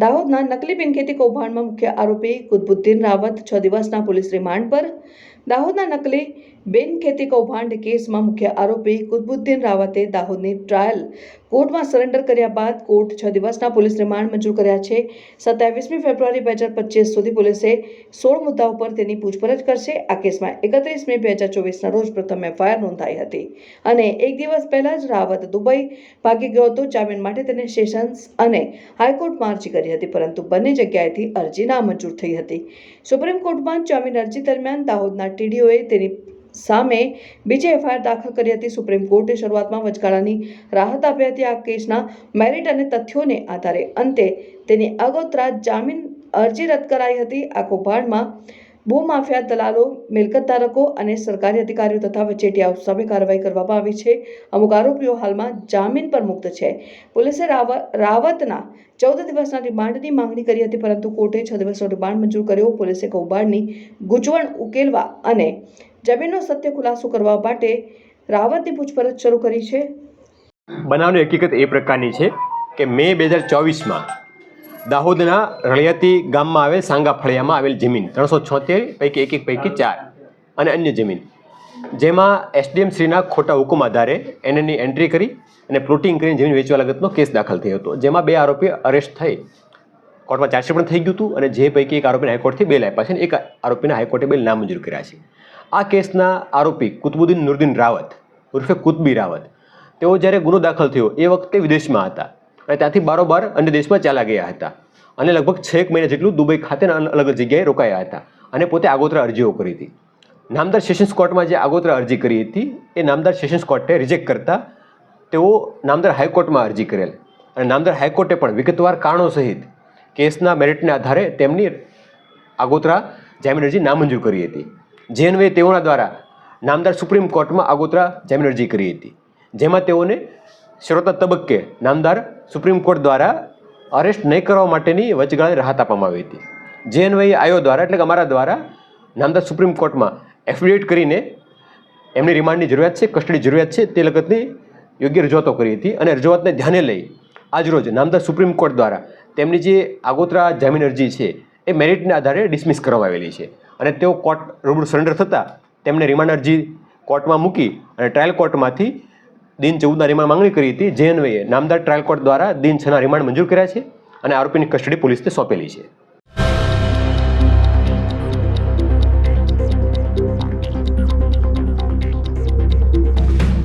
દાહોદના નકલી બિનખેતી કૌભાંડમાં મુખ્ય આરોપી કુતબુદ્દીન રાવત છ દિવસના પોલીસ રિમાન્ડ પર દાહોદના નકલી બેન ખેતી કૌભાંડ કેસમાં મુખ્ય આરોપી કુતબુદ્દીન રાવતે દાહોદની ટ્રાયલ કોર્ટમાં સરેન્ડર કર્યા બાદ કોર્ટ છ દિવસના પોલીસ રિમાન્ડ મંજૂર કર્યા છે. સત્યાવીસમી ફેબ્રુઆરી બે હજાર પચીસ સુધી પોલીસે સોળ મુદ્દા ઉપર તેની પૂછપરછ કરશે. આ કેસમાં એકત્રીસ મે બે હજાર ચોવીસના રોજ પ્રથમ એફઆઈઆર નોંધાઈ હતી અને એક દિવસ પહેલાં જ રાવત દુબઈ ભાગી ગયો હતો. જામીન માટે તેને સેશન્સ અને હાઈકોર્ટમાં અરજી કરી હતી, પરંતુ બંને જગ્યાએથી અરજી નામંજૂર થઈ હતી. સુપ્રીમ કોર્ટમાં જામીન અરજી દરમિયાન દાહોદના ટીડીઓએ તેની સામે બીજી એફઆઈઆર દાખલ કરી હતી. સુપ્રીમ કોર્ટે શરૂઆતમાં વચગાળાની રાહત આપી હતી. આ કેસના મેરિટ અને તથ્યોને આધારે અંતે તેની અગોતરા જામીન અરજી રદ કરાઈ હતી. આ કૌભાંડમાં ભૂમાફિયા દલાલો મિલકત ધારકો અને સરકારી અધિકારીઓ તથા વચેટિયાઓ સામે કાર્યવાહી કરવામાં આવી છે. અમુક આરોપીઓ હાલમાં જામીન પર મુક્ત છે. પોલીસે રાવ, રાવતના ચૌદ દિવસના રિમાન્ડની માંગણી કરી હતી, પરંતુ કોર્ટે છ દિવસનો રિમાન્ડ મંજૂર કર્યો. પોલીસે કૌભાંડની ગૂંચવણ ઉકેલવા અને જમીનનો સત્ય ખુલાસો કરવા માટે રાવતની પૂછપરછ શરૂ કરી છે. બનાવની હકીકત એ પ્રકારની છે કે મે બે હજાર ચોવીસમાં દાહોદના રળિયાતી ગામમાં આવેલ સાંગા ફળિયામાં આવેલ જમીન, ત્રણસો છોતેર પૈકી એક એક પૈકી ચાર અને અન્ય જમીન. જેમાં એસડીએમ શ્રીના ખોટા હુકુમ આધારે એનની એન્ટ્રી કરી અને પ્લોટિંગ કરીને જમીન વેચવા લગતનો કેસ દાખલ થયો હતો, જેમાં બે આરોપી અરેસ્ટ થઈ. કોર્ટમાં ચાર્જશીટ પણ થઈ ગયું હતું અને જે પૈકી એક આરોપીને હાઈકોર્ટથી બેલ આપ્યા છે અને એક આરોપીને હાઈકોર્ટે બેલ નામંજૂર કર્યા છે. આ કેસના આરોપી કુતબુદ્દીન નુરદીન રાવત ઉર્ફે કુતબી રાવત. તેઓ જ્યારે ગુનો દાખલ થયો એ વખતે વિદેશમાં હતા. અને ત્યાંથી બારોબાર અન્ય દેશમાં ચાલ્યા ગયા હતા. અને લગભગ છ એક મહિના જેટલું દુબઈ ખાતે અલગ અલગ જગ્યાએ રોકાયા હતા અને પોતે આગોતરા અરજીઓ કરી હતી. નામદાર સેશન્સ કોર્ટમાં જે આગોતરા અરજી કરી હતી, એ નામદાર સેશન્સ કોર્ટે રિજેક્ટ કરતા તેઓ નામદાર હાઈકોર્ટમાં અરજી કરેલ. અને નામદાર હાઈકોર્ટે પણ વિગતવાર કારણો સહિત કેસના મેરિટને આધારે તેમની આગોતરા જામીન અરજી નામંજૂર કરી હતી. જે અન્વયે તેઓના દ્વારા નામદાર સુપ્રીમ કોર્ટમાં આગોતરા જામીન અરજી કરી હતી. જેમાં તેઓને શરૂઆતના તબક્કે નામદાર સુપ્રીમ કોર્ટ દ્વારા અરેસ્ટ નહીં કરવા માટેની વચગાળે રાહત આપવામાં આવી હતી. જે અન્વયે આયો દ્વારા એટલે કે અમારા દ્વારા નામદાર સુપ્રીમ કોર્ટમાં એફિડેવિટ કરીને એમની રિમાન્ડની જરૂરિયાત છે કસ્ટડી જરૂરિયાત છે, તે લગતની યોગ્ય રજૂઆતો કરી હતી અને રજૂઆતને ધ્યાને લઈ આજરોજ નામદાર સુપ્રીમ કોર્ટ દ્વારા તેમની જે આગોતરા જામીન અરજી છે, એ મેરિટના આધારે ડિસમિસ કરવામાં આવેલી છે. અને તેઓ કોર્ટ રૂબરૂ સરેન્ડર થતાં તેમને રિમાન્ડ અરજી કોર્ટમાં મૂકી અને ટ્રાયલ કોર્ટમાંથી દિન ચૌદના રિમાન્ડ માંગણી કરી હતી. જેએનવીએ નામદાર ટ્રાયલ કોર્ટ દ્વારા દિન છના રિમાન્ડ મંજૂર કર્યા છે અને આરોપીની કસ્ટડી પોલીસને સોંપેલી છે.